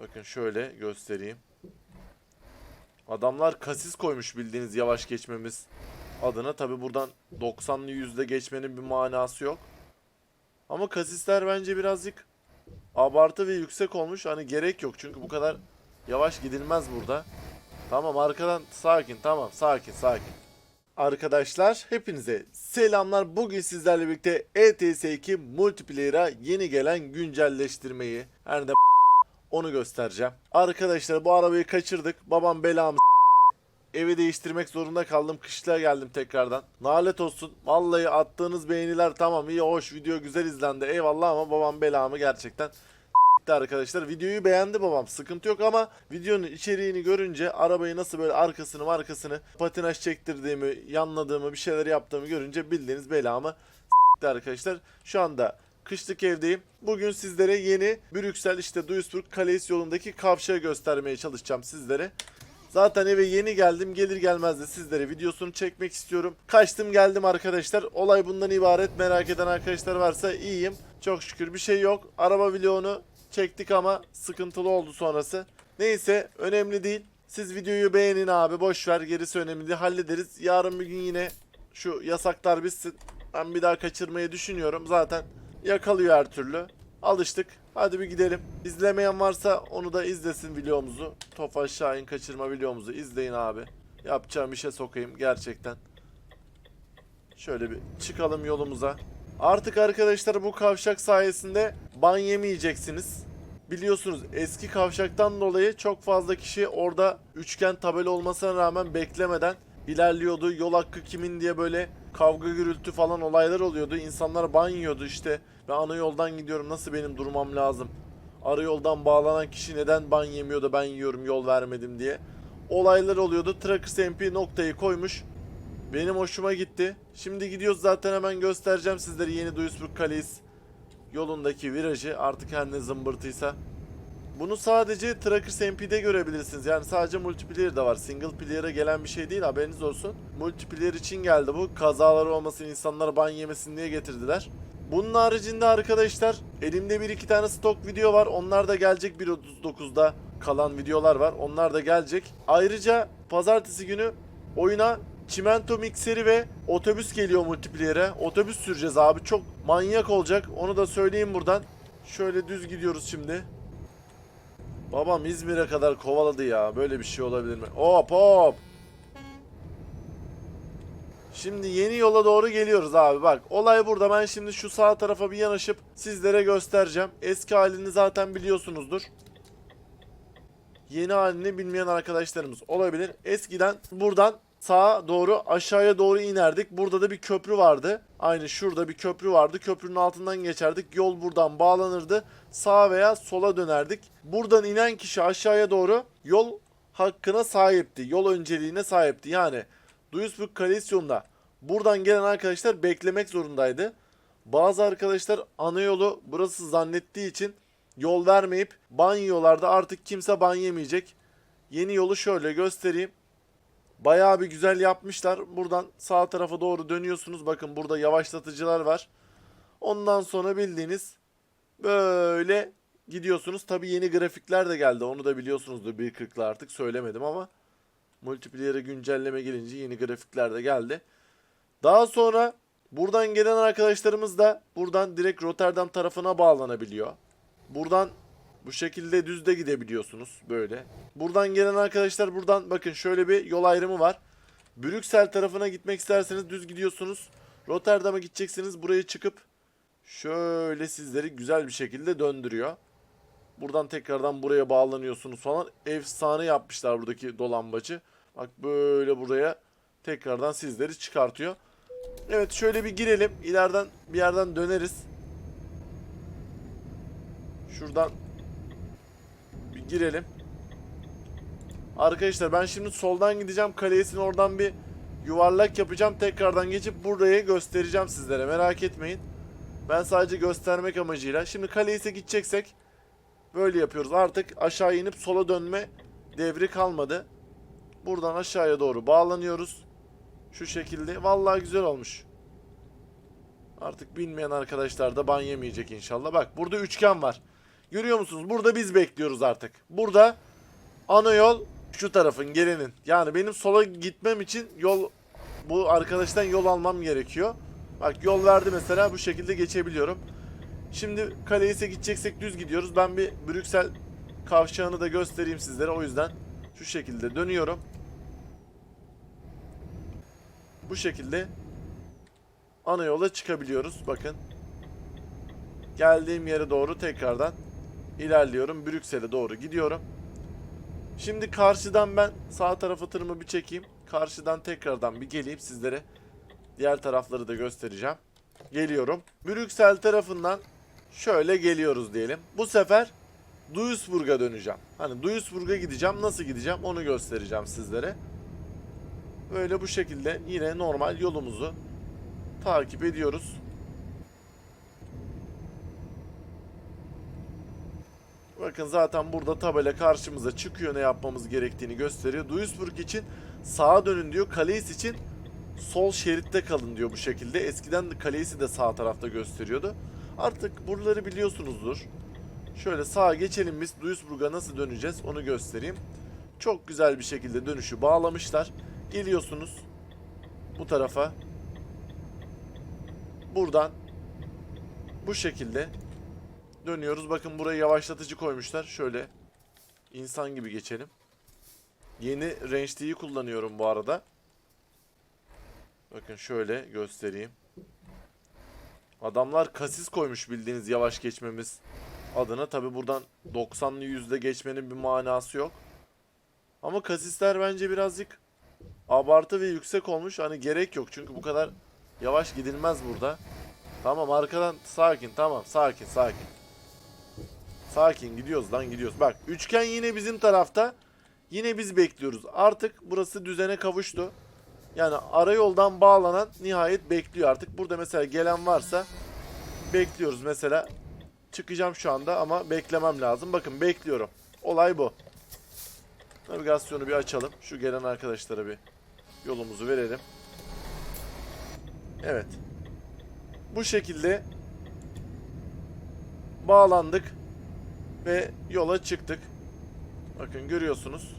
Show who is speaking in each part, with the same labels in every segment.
Speaker 1: Bakın şöyle göstereyim. Adamlar kasis koymuş bildiğiniz yavaş geçmemiz adına. Tabi buradan 90'lı yüzde geçmenin bir manası yok. Ama kasisler bence birazcık abartı ve yüksek olmuş. Hani gerek yok çünkü bu kadar yavaş gidilmez burada. Tamam arkadan sakin tamam sakin sakin. Arkadaşlar hepinize selamlar. Bugün sizlerle birlikte E ETS2 Multiplayer'a yeni gelen güncelleştirmeyi her ne onu göstereceğim. Arkadaşlar bu arabayı kaçırdık. Babam belamı Evi değiştirmek zorunda kaldım. Kışlığa geldim tekrardan. Nalet olsun. Vallahi attığınız beğeniler tamam iyi hoş video güzel izlendi. Eyvallah ama babam belamı gerçekten s**ti arkadaşlar. Videoyu beğendi babam. Sıkıntı yok ama videonun içeriğini görünce arabayı nasıl böyle arkasını markasını patinaj çektirdiğimi, yanladığımı, bir şeyler yaptığımı görünce bildiğiniz belamı s**ti arkadaşlar. Şu anda kışlık evdeyim. Bugün sizlere yeni Brüksel işte Duisburg Calais yolundaki kavşağı göstermeye çalışacağım sizlere. Zaten eve yeni geldim. Gelir gelmez de sizlere videosunu çekmek istiyorum. Kaçtım geldim arkadaşlar. Olay bundan ibaret. Merak eden arkadaşlar varsa iyiyim. Çok şükür bir şey yok. Araba vlogunu çektik ama sıkıntılı oldu sonrası. Neyse önemli değil. Siz videoyu beğenin abi. Boş ver. Gerisi önemli değil. Hallederiz. Yarın bir gün yine şu yasaklar bitsin. Ben bir daha kaçırmayı düşünüyorum. Zaten yakalıyor her türlü. Alıştık. Hadi bir gidelim. İzlemeyen varsa onu da izlesin videomuzu. Tofaş Şahin kaçırma videomuzu izleyin abi. Yapacağım işe sokayım gerçekten. Şöyle bir çıkalım yolumuza. Artık arkadaşlar bu kavşak sayesinde ban yemeyeceksiniz. Biliyorsunuz eski kavşaktan dolayı çok fazla kişi orada üçgen tabela olmasına rağmen beklemeden ilerliyordu. Yol hakkı kimin diye böyle kavga gürültü falan olaylar oluyordu. İnsanlar ban yiyordu işte. Ve ana yoldan gidiyorum nasıl benim durmam lazım. Ara yoldan bağlanan kişi neden ban yemiyor da ben yiyorum yol vermedim diye. Olaylar oluyordu. Trackers MP noktayı koymuş. Benim hoşuma gitti. Şimdi gidiyoruz zaten hemen göstereceğim sizlere yeni Duisburg Calais yolundaki virajı. Artık her ne zımbırtıysa. Bunu sadece Trackers MP'de görebilirsiniz. Yani sadece multiplayer de var. Single player'a gelen bir şey değil haberiniz olsun. Multiplayer için geldi bu. Kazalar olmasın, insanlar ban yemesin diye getirdiler. Bunun haricinde arkadaşlar elimde bir iki tane stok video var. Onlar da gelecek 1.39'da kalan videolar var. Onlar da gelecek. Ayrıca pazartesi günü oyuna çimento mikseri ve otobüs geliyor multiplayer'e. Otobüs süreceğiz abi. Çok manyak olacak. Onu da söyleyeyim buradan. Şöyle düz gidiyoruz şimdi. Babam İzmir'e kadar kovaladı ya. Böyle bir şey olabilir mi? Hop hop. Şimdi yeni yola doğru geliyoruz abi. Bak olay burada. Ben şimdi şu sağ tarafa bir yanaşıp sizlere göstereceğim. Eski halini zaten biliyorsunuzdur. Yeni halini bilmeyen arkadaşlarımız olabilir. Eskiden buradan sağa doğru aşağıya doğru inerdik. Burada da bir köprü vardı. Aynı şurada bir köprü vardı. Köprünün altından geçerdik. Yol buradan bağlanırdı. Sağa veya sola dönerdik. Buradan inen kişi aşağıya doğru yol hakkına sahipti. Yol önceliğine sahipti. Yani Duisburg Calais yolunda buradan gelen arkadaşlar beklemek zorundaydı. Bazı arkadaşlar ana yolu burası zannettiği için yol vermeyip ban yiyorlardı. Artık kimse ban yemeyecek. Yeni yolu şöyle göstereyim. Bayağı bir güzel yapmışlar. Buradan sağ tarafa doğru dönüyorsunuz. Bakın burada yavaşlatıcılar var. Ondan sonra bildiğiniz böyle gidiyorsunuz. Tabi yeni grafikler de geldi. Onu da biliyorsunuzdur 1.40'la artık söylemedim ama multiplayer'e güncelleme gelince yeni grafikler de geldi. Daha sonra buradan gelen arkadaşlarımız da buradan direkt Rotterdam tarafına bağlanabiliyor. Buradan bu şekilde düzde gidebiliyorsunuz böyle. Buradan gelen arkadaşlar buradan bakın şöyle bir yol ayrımı var. Brüksel tarafına gitmek isterseniz düz gidiyorsunuz. Rotterdam'a gideceksiniz buraya çıkıp şöyle sizleri güzel bir şekilde döndürüyor. Buradan tekrardan buraya bağlanıyorsunuz falan. Efsane yapmışlar buradaki dolambacı. Bak böyle buraya tekrardan sizleri çıkartıyor. Evet şöyle bir girelim. İleriden bir yerden döneriz. Şuradan girelim. Arkadaşlar ben şimdi soldan gideceğim. Kalesini oradan bir yuvarlak yapacağım. Tekrardan geçip burayı göstereceğim sizlere. Merak etmeyin. Ben sadece göstermek amacıyla. Şimdi Kales'e gideceksek böyle yapıyoruz. Artık aşağı inip sola dönme devri kalmadı. Buradan aşağıya doğru bağlanıyoruz. Şu şekilde. Vallahi güzel olmuş. Artık bilmeyen arkadaşlar da ban yemeyecek inşallah. Bak burada üçgen var. Görüyor musunuz? Burada biz bekliyoruz artık. Burada ana yol şu tarafın gelinin. Yani benim sola gitmem için yol bu arkadaştan yol almam gerekiyor. Bak yol verdi mesela bu şekilde geçebiliyorum. Şimdi Kaleis'e gideceksek düz gidiyoruz. Ben bir Brüksel kavşağını da göstereyim sizlere. O yüzden şu şekilde dönüyorum. Bu şekilde ana yola çıkabiliyoruz. Bakın. Geldiğim yere doğru tekrardan ilerliyorum. Brüksel'e doğru gidiyorum. Şimdi karşıdan ben sağ tarafı tırımı bir çekeyim. Karşıdan tekrardan bir geleyim sizlere. Diğer tarafları da göstereceğim. Geliyorum. Brüksel tarafından şöyle geliyoruz diyelim. Bu sefer Duisburg'a döneceğim. Hani Duisburg'a gideceğim. Nasıl gideceğim onu göstereceğim sizlere. Böyle bu şekilde yine normal yolumuzu takip ediyoruz. Bakın zaten burada tabela karşımıza çıkıyor ne yapmamız gerektiğini gösteriyor. Duisburg için sağa dönün diyor. Kaleis için sol şeritte kalın diyor bu şekilde. Eskiden de Kaleis'i de sağ tarafta gösteriyordu. Artık buraları biliyorsunuzdur. Şöyle sağa geçelim biz. Duisburg'a nasıl döneceğiz onu göstereyim. Çok güzel bir şekilde dönüşü bağlamışlar. Geliyorsunuz bu tarafa. Buradan bu şekilde dönüyoruz. Bakın buraya yavaşlatıcı koymuşlar. Şöyle insan gibi geçelim. Yeni Range T'yi kullanıyorum bu arada. Bakın şöyle göstereyim. Adamlar kasis koymuş bildiğiniz yavaş geçmemiz adına. Tabi buradan 90'lı yüzde geçmenin bir manası yok. Ama kasisler bence birazcık abartı ve yüksek olmuş. Hani gerek yok çünkü bu kadar yavaş gidilmez burada. Tamam arkadan sakin tamam sakin sakin. Sakin gidiyoruz lan gidiyoruz. Bak üçgen yine bizim tarafta. Yine biz bekliyoruz. Artık burası düzene kavuştu. Yani ara yoldan bağlanan nihayet bekliyor artık. Burada mesela gelen varsa bekliyoruz mesela. Çıkacağım şu anda ama beklemem lazım. Bakın bekliyorum. Olay bu. Navigasyonu bir açalım. Şu gelen arkadaşlara bir yolumuzu verelim. Evet. Bu şekilde bağlandık ve yola çıktık. Bakın görüyorsunuz.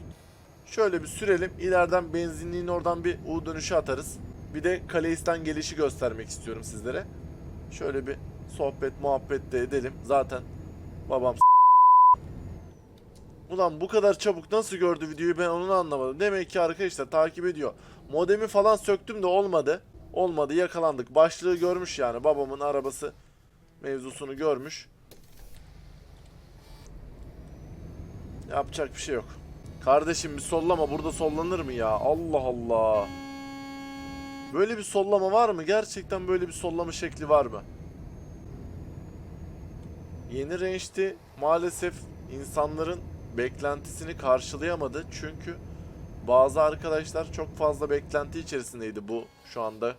Speaker 1: Şöyle bir sürelim. İleriden benzinliğin oradan bir U dönüşü atarız. Bir de Kaleis'ten gelişi göstermek istiyorum sizlere. Şöyle bir sohbet muhabbet de edelim. Zaten babam Ulan bu kadar çabuk nasıl gördü videoyu ben onu anlamadım. Demek ki arkadaşlar takip ediyor. Modemi falan söktüm de olmadı. Olmadı yakalandık. Başlığı görmüş yani babamın arabası mevzusunu görmüş. Yapacak bir şey yok. Kardeşim bir sollama burada sollanır mı ya? Allah Allah. Böyle bir sollama var mı? Gerçekten böyle bir sollama şekli var mı? Yeni range'ti maalesef insanların beklentisini karşılayamadı. Çünkü bazı arkadaşlar çok fazla beklenti içerisindeydi bu şu anda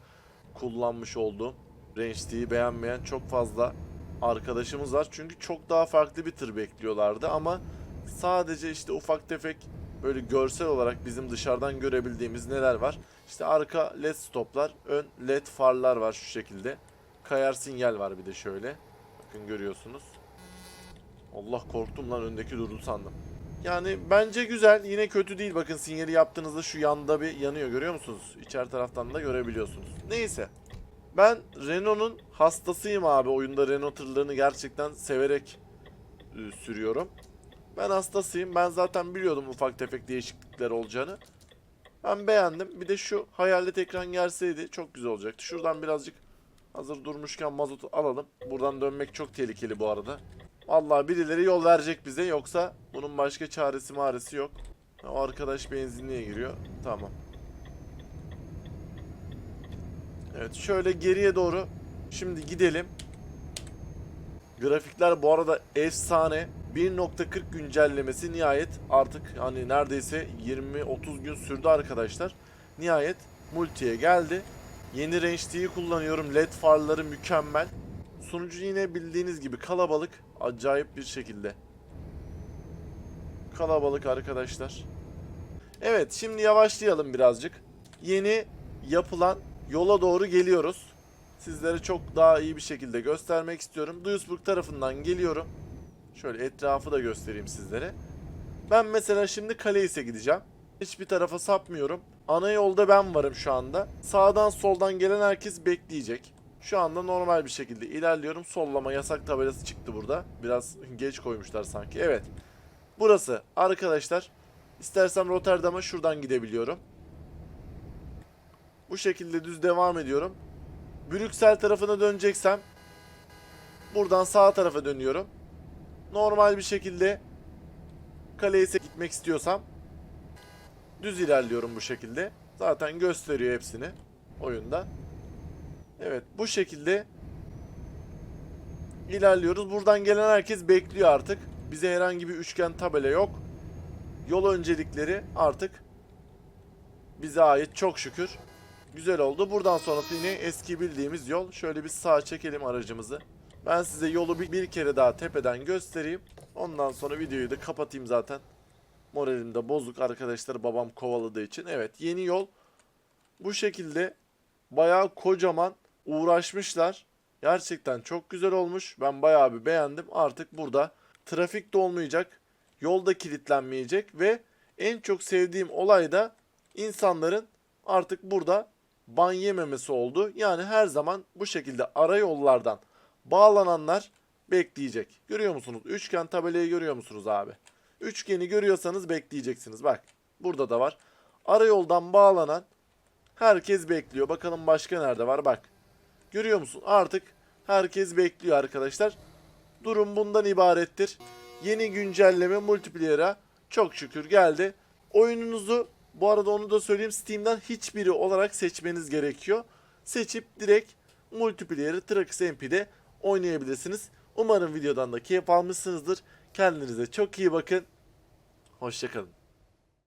Speaker 1: kullanmış olduğum range'tiyi beğenmeyen çok fazla arkadaşımız var. Çünkü çok daha farklı bir tır bekliyorlardı ama sadece işte ufak tefek böyle görsel olarak bizim dışarıdan görebildiğimiz neler var? İşte arka led stoplar, ön led farlar var şu şekilde. Kayar sinyal var bir de şöyle. Bakın görüyorsunuz. Allah korktum lan öndeki durdu sandım. Yani bence güzel. Yine kötü değil. Bakın sinyali yaptığınızda şu yanda bir yanıyor görüyor musunuz? İçer taraftan da görebiliyorsunuz. Neyse. Ben Renault'un hastasıyım abi. Oyunda Renault tırlarını gerçekten severek e, sürüyorum. Ben hastasıyım. Ben zaten biliyordum ufak tefek değişiklikler olacağını. Ben beğendim. Bir de şu hayalet ekran gelseydi çok güzel olacaktı. Şuradan birazcık hazır durmuşken mazotu alalım. Buradan dönmek çok tehlikeli bu arada. Vallahi birileri yol verecek bize yoksa bunun başka çaresi maresi yok. O arkadaş benzinliğe giriyor. Tamam. Evet şöyle geriye doğru şimdi gidelim. Grafikler bu arada efsane. 1.40 güncellemesi nihayet artık hani neredeyse 20-30 gün sürdü arkadaşlar. Nihayet multiye geldi. Yeni Range kullanıyorum. LED farları mükemmel. Sunucu yine bildiğiniz gibi kalabalık. Acayip bir şekilde. Kalabalık arkadaşlar. Evet şimdi yavaşlayalım birazcık. Yeni yapılan yola doğru geliyoruz. Sizlere çok daha iyi bir şekilde göstermek istiyorum. Duisburg tarafından geliyorum. Şöyle etrafı da göstereyim sizlere. Ben mesela şimdi Kaleis'e gideceğim. Hiçbir tarafa sapmıyorum. Ana yolda ben varım şu anda. Sağdan soldan gelen herkes bekleyecek. Şu anda normal bir şekilde ilerliyorum. Sollama yasak tabelası çıktı burada. Biraz geç koymuşlar sanki. Evet. Burası arkadaşlar. İstersem Rotterdam'a şuradan gidebiliyorum. Bu şekilde düz devam ediyorum. Brüksel tarafına döneceksem buradan sağ tarafa dönüyorum. Normal bir şekilde kaleye gitmek istiyorsam düz ilerliyorum bu şekilde. Zaten gösteriyor hepsini oyunda. Evet bu şekilde ilerliyoruz. Buradan gelen herkes bekliyor artık. Bize herhangi bir üçgen tabela yok. Yol öncelikleri artık bize ait çok şükür. Güzel oldu. Buradan sonrası yine eski bildiğimiz yol. Şöyle bir sağa çekelim aracımızı. Ben size yolu bir, bir kere daha tepeden göstereyim. Ondan sonra videoyu da kapatayım zaten. Moralim de bozuk arkadaşlar babam kovaladığı için. Evet yeni yol bu şekilde bayağı kocaman uğraşmışlar. Gerçekten çok güzel olmuş. Ben bayağı bir beğendim. Artık burada trafik de olmayacak. Yolda kilitlenmeyecek ve en çok sevdiğim olay da insanların artık burada ban yememesi oldu. Yani her zaman bu şekilde ara yollardan bağlananlar bekleyecek. Görüyor musunuz? Üçgen tabelayı görüyor musunuz abi? Üçgeni görüyorsanız bekleyeceksiniz. Bak burada da var. Ara yoldan bağlanan herkes bekliyor. Bakalım başka nerede var? Bak. Görüyor musun? Artık herkes bekliyor arkadaşlar. Durum bundan ibarettir. Yeni güncelleme multiplayer'a çok şükür geldi. Oyununuzu bu arada onu da söyleyeyim Steam'den hiçbiri olarak seçmeniz gerekiyor. Seçip direkt multiplayer'ı Trax MP'de oynayabilirsiniz. Umarım videodan da keyif almışsınızdır. Kendinize çok iyi bakın. Hoşçakalın.